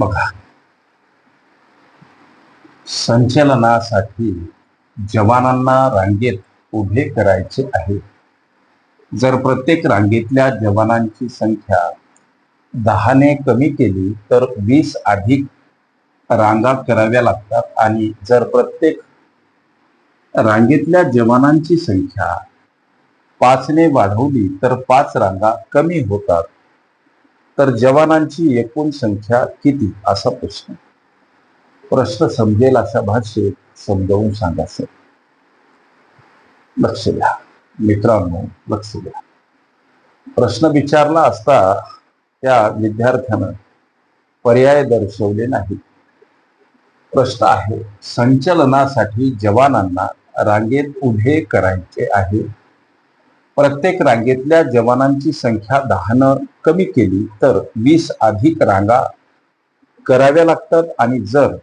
बघा. संचलनासाठी जवानांना रांगेत उभे करायचे आहे. जर प्रत्येक रांगेतल्या जवानांची संख्या दहाने कमी केली तर वीस अधिक रांगा कराव्या लागतात. आणि जर प्रत्येक रांगेतल्या जवानांची संख्या पाचने वाढवली तर पाच रांगा कमी होतात. तर जवानांची एकूण संख्या किती? असा प्रश्न. प्रश्न समजेल अशा भाषेत समजावून सांगा सर. लक्ष द्या. मित्रांनो लक्ष द्या. प्रश्न विचारला असता त्या विद्यार्थ्यानं पर्याय दर्शवले नाही प्रश्न आहे संचलनासाठी जवानांना रांगेत उभे करायचे आहे प्रत्येक रांगेतल्या जवानांची संख्या दहानं कमी केली तर वीस अधिक रांगा कराव्या लागतात. आणि जर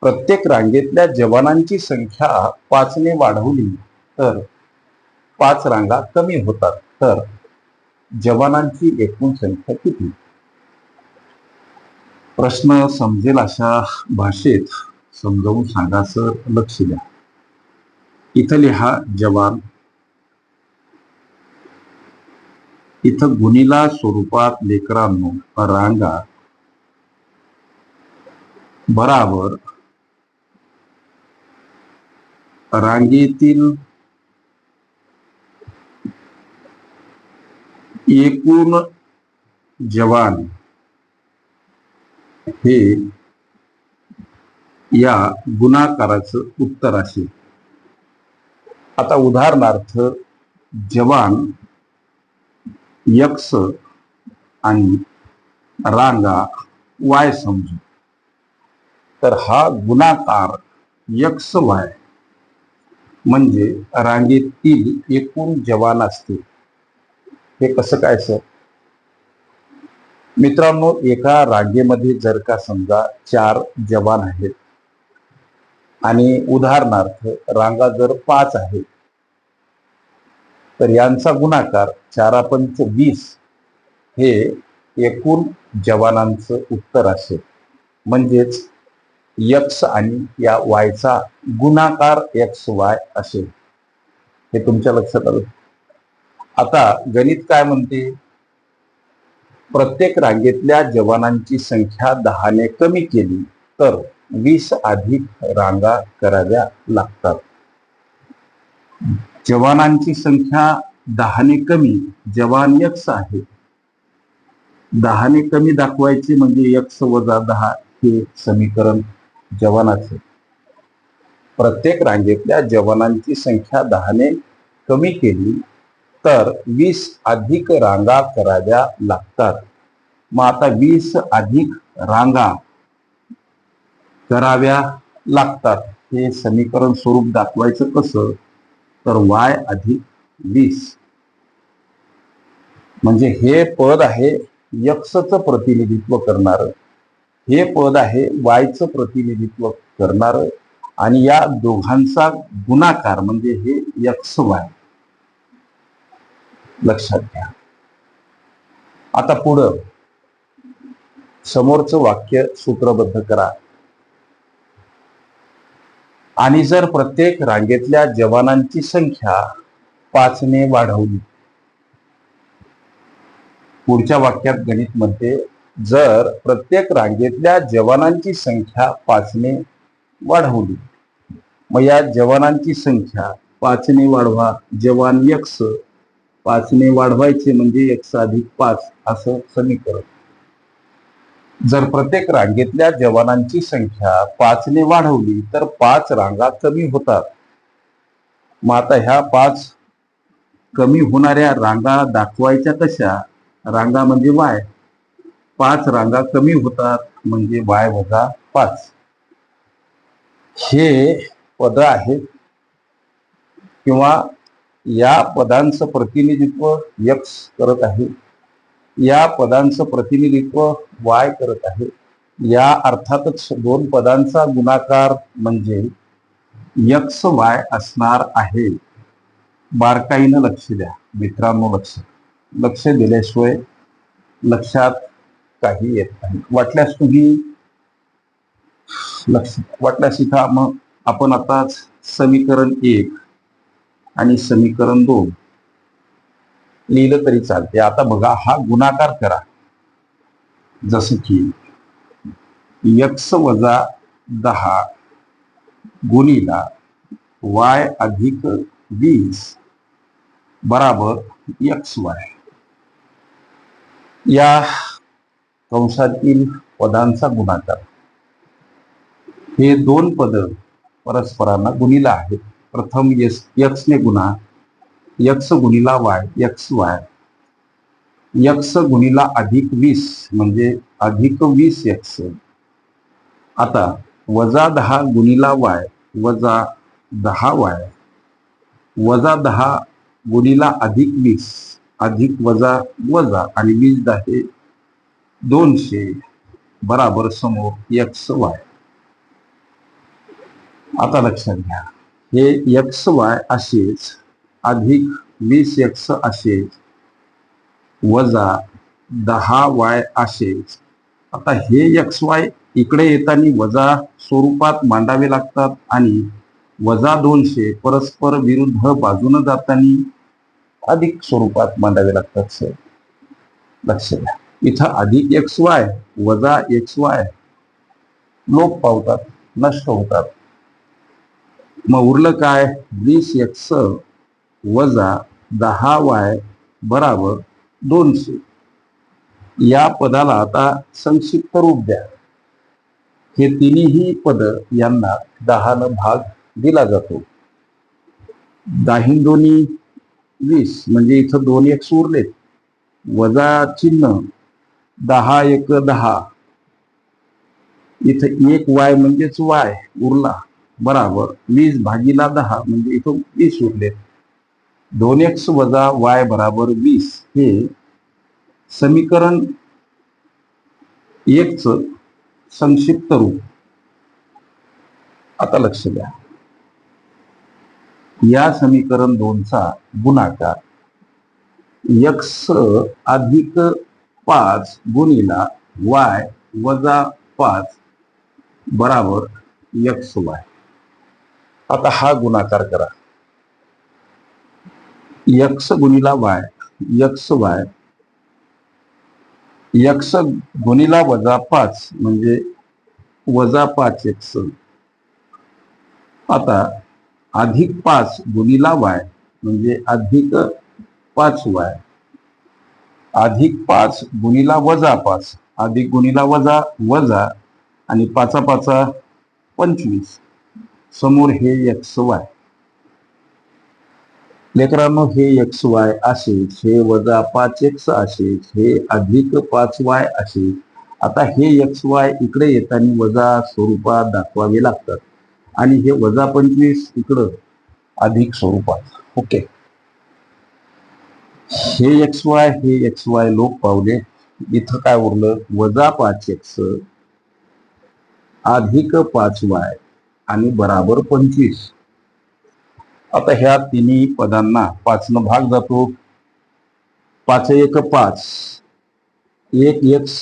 प्रत्येक रांगेतल्या जवानांची संख्या पाचने वाढवली तर पाच रांगा कमी होतात तर जवानांची एकूण संख्या किती? प्रश्न समजेल अशा भाषेत. समजावून सांगा सर. लक्ष द्या. इथं लिहा जवान इथं गुणिला स्वरूपात लेकरांनो रांगा बराबर रांगेतील एकूण जवान हे या गुणाकाराचं उत्तर असेल. आता उदाहरणार्थ जवान यक्ष आणि रांगा वाय समजू. तर हा गुणाकार यक्ष वाय म्हणजे रांगेतील एकूण जवान असते. हे कसं काय सर? मित्रांनो एका रांगेमध्ये जर का समजा चार जवान आहेत आणि उदाहरणार्थ रांगा जर पाच आहेत तर यांचा गुणाकार चारा पंच वीस हे एकूण जवानांचं उत्तर असेल. म्हणजेच यक्स आणि या वायचा गुणाकार यक्स वाय असेल. हे तुमच्या लक्षात आलं? आता गणित काय म्हणते? प्रत्येक रांगेतल्या जवानांची संख्या दहाने कमी केली तर वीस अधिक रांगा कराव्या लागतात. जवानांची संख्या दहाने कमी जवान यक्ष आहे. दहाने कमी दाखवायचे म्हणजे यक्ष वजा दहा हे समीकरण जवानाचे. प्रत्येक रांगेतल्या जवानांची संख्या दहाने कमी केली तर वीस अधिक रांगा कराव्या लागतात. मग आता वीस अधिक रांगा कराव्या लागतात. हे समीकरण स्वरूप दाखवायचं कसं? तर वाय अधिक वीस. म्हणजे हे पद आहे यक्षचं प्रतिनिधित्व करणार. हे पद आहे वायचं प्रतिनिधित्व करणार. आणि या दोघांचा गुणाकार म्हणजे हे यक्ष वाय. लक्षात घ्या. आता पुढं. समोरचं वाक्य सूत्रबद्ध करा. आणि जर प्रत्येक रांगेतल्या जवानांची संख्या पाचने वाढवली. पुढच्या वाक्यात गणित म्हणते जर प्रत्येक रांगेतल्या जवानांची संख्या पाचने वाढवली मग या जवानांची संख्या पाचने वाढवा. जवान यक्स पाचने वाढवायचे म्हणजे एक अधिक पाच असं समीकरण. जर प्रत्येक रांगेतल्या जवानांची संख्या पाचने वाढवली तर पाच रांगा कमी होतात. मग आता ह्या पाच कमी होणाऱ्या रांगा दाखवायच्या कशा? रांगा म्हणजे वाय. पाच रांगा कमी होतात म्हणजे वाय वजा पाच. हे पद आहेत. किंवा या पदांचं प्रतिनिधित्व यक्स करत आहे. या पदांचं प्रतिनिधित्व वाय करत आहे. या अर्थातच दोन पदांचा गुणाकार म्हणजे यक्स वाय असणार आहे. बारकाईनं लक्ष द्या मित्रांनो लक्ष. लक्ष दिल्याशिवाय लक्षात काही येत नाही. वाटल्यास तुम्ही लक्ष वाटल्यास इथं मग आपण आताच समीकरण एक आणि समीकरण दोन लिहिलं तरी चालते आता बघा हा गुणाकार करा. जसं की यक्स वजा दहा गुणीला वाय अधिक वीस बराबर यक्स वाय या कंसातील पदांचा गुणाकार. हे दोन पद परस्परांना गुणीला आहेत. प्रथम यस यक्सने गुणा यक्स गुणीला वाय यक्स वाय. यक्स गुणीला अधिक वीस म्हणजे अधिक वीस यक्स. आता वजा दहा गुणीला वाय वजा दहा वाय. वजा दहा गुणीला अधिक वीस अधिक वजा वजा आणि वीस दहा दोनशे बराबर समोर यक्स वाय. आता लक्षात घ्या. हे यक्स वाय असेच अधिक वीस एक्स असेच वजा दहा वाय असेच आता हे एक्स वाय इकडे येताना वजा स्वरूपात मांडावे लागतात आणि वजा दोनशे परस्पर विरुद्ध बाजून जाताना अधिक स्वरूपात मांडावे लागतात सर. लक्ष द्या. इथं अधिक एक्स वाय वजा एक्स वाय. लोप पावतात नष्ट होतात. मग उरलं काय? वीस एक्स वजा दहा वाय बराबर दोनशे. या पदाला आता संक्षिप्त रूप द्या. हे तिन्ही पद यांना दहानं भाग दिला जातो. दाहिंदोनी वीस म्हणजे इथं दोन एक उरलेत. वजा चिन्ह दहा एक दहा. इथं एक वाय म्हणजेच वाय उरला. बराबर वीस भागीला दहा म्हणजे इथं वीस उरलेत. दोन एक्स वजा वाय बराबर वीस हे समीकरण एकच संक्षिप्त रूप. आता लक्ष द्या. या समीकरण दोनचा गुणाकार यक्स अधिक पाच गुणीला वाय वजा पाच बराबर यक्स वाय आता हा गुणाकार करा. यक्ष गुणीला वाय यक्ष वाय. यक्ष गुणीला वजा पाच म्हणजे वजा पाच यक्ष. आता अधिक पाच गुणीला वाय म्हणजे अधिक पाच वाय. अधिक पाच गुणीला वजा पाच अधिक गुणीला वजा वजा आणि पाचा पाचा पंचवीस. समोर हे यक्ष वाय. लेकरांनो हे एक्स वाय असेच हे वजा पाच एक्स असेच हे अधिक पाच वाय असेच आता हे एक्स वाय इकडे येताना वजा स्वरूपात दाखवावे लागतात. आणि हे वजा पंचवीस इकडं अधिक स्वरूपात ओके. हे एक्स वाय हे एक्स वाय लोक पावले. इथं काय उरलं? वजा पाच एक्स अधिक पाच वाय आणि बराबर पंचवीस. आता ह्या तिन्ही पदांना पाचनं भाग जातो. पाच एक पाच. एक एक्स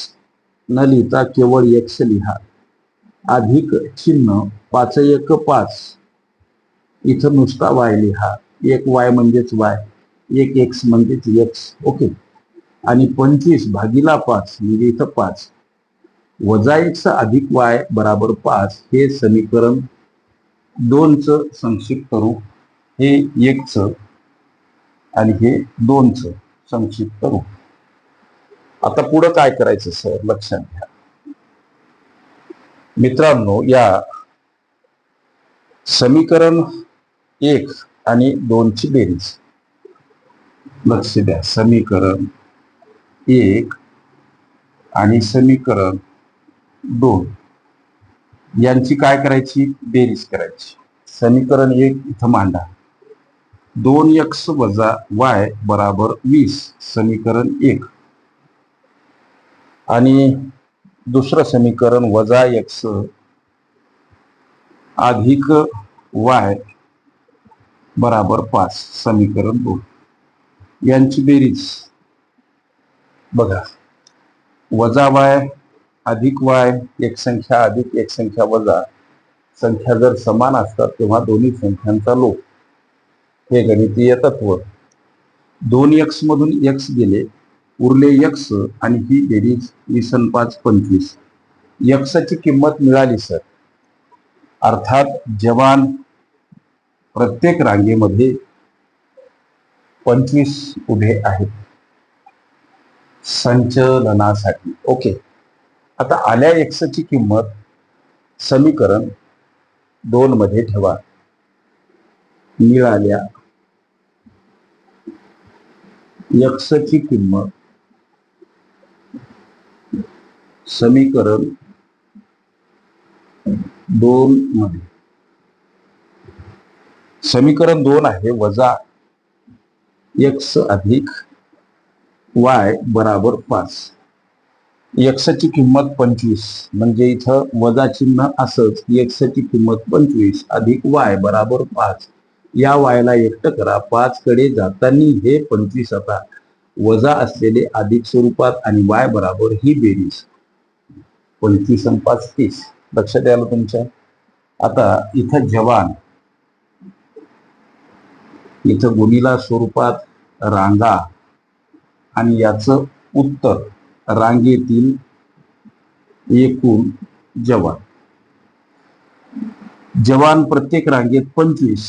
न लिहिता केवळ एक्स लिहा. अधिक चिन्ह पाच एक पाच. इथं नुसता वाय लिहा. एक वाय म्हणजेच वाय एक एक्स म्हणजेच एक्स ओके. आणि पंचवीस भागीला पाच म्हणजे इथं पाच. वजा एक्स अधिक वाय बराबर पाच हे समीकरण दोनचं संक्षिप्त रूप हे एकच आणि हे दोनचं संक्षिप्त रूप. आता पुढं काय करायचं सर? लक्षात घ्या. मित्रांनो या समीकरण एक आणि दोनची बेरीज. लक्ष द्या. समीकरण एक आणि समीकरण दोन. यांची काय करायची? बेरीज करायची. समीकरण एक इथं मांडा. दोन एक्स वजा वाय बराबर वीस समीकरण एक. आणि दुसरं समीकरण वजा एक्स अधिक वाय बराबर पाच समीकरण दोन. यांची बेरीज. बघा. वजा वाय अधिक वाय एक संख्या अधिक एक संख्या वजा. संख्या जर समान असतात तेव्हा दोन्ही संख्यांचा लोक हे गणितीय तत्व दोन यक्स मधून यक्स गेले उरले यक्स आणि ही बेरीज वीस पाच पंचवीस. यक्सची किंमत मिळाली सर अर्थात जवान प्रत्येक रांगेमध्ये पंचवीस उभे आहेत. संचलनासाठी. ओके आता आल्या एक्सची किंमत समीकरण दोन मध्ये ठेवा. मिळाल्या यक्षची किंमत. समीकरण दोन मध्ये. समीकरण दोन आहे वजा यक्ष अधिक वाय बराबर पाच. यक्षची किंमत पंचवीस. म्हणजे इथं वजा चिन्ह असंच. एक्सची किंमत पंचवीस अधिक वाय बराबर पाच. या वायला एकटं करा. पाच कडे जातानी हे पंचवीस आता. वजा असलेले अधिक स्वरूपात आणि वाय बराबर ही बेरीज. पंचवीस आणि पाच तीस लक्षात यायला तुमच्या? आता इथं जवान. इथं गुणीला स्वरूपात रांगा. आणि याचं उत्तर रांगेतील एकूण जवान. जवान प्रत्येक रांगेत पंचवीस.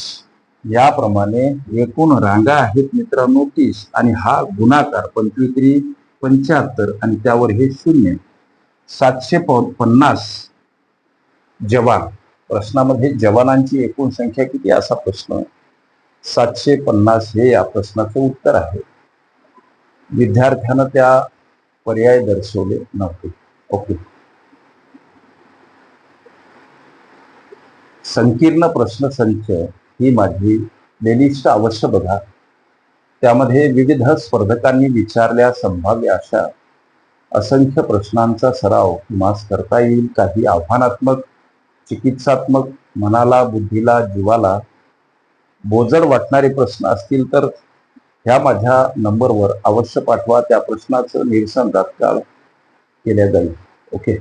याप्रमाणे एकूण रांगा आहेत मित्रांनो तीस आणि हा गुणाकार पंचवीत्री पंच्याहत्तर आणि त्यावर हे शून्य. सातशे पन्नास जवान. प्रश्नामध्ये जवानांची एकूण संख्या किती असा प्रश्न. सातशे पन्नास हे या प्रश्नाचं उत्तर आहे. विद्यार्थ्यानं त्या पर्याय दर्शवले नव्हते. ओके. संकीर्ण प्रश्न संच ही माझी प्लेलिस्ट अवश्य बघा. त्यामध्ये विविध स्पर्धकांनी विचारल्या संभाव्य अशा असंख्य प्रश्नांचा सराव मास करता येईल. काही आव्हानात्मक चिकित्सात्मक मनाला बुद्धीला जीवाला बोजड वाटणारे प्रश्न असतील तर ह्या माझ्या नंबरवर अवश्य पाठवा. त्या प्रश्नाचं निरसन तात्काळ केल्या जाईल. ओके?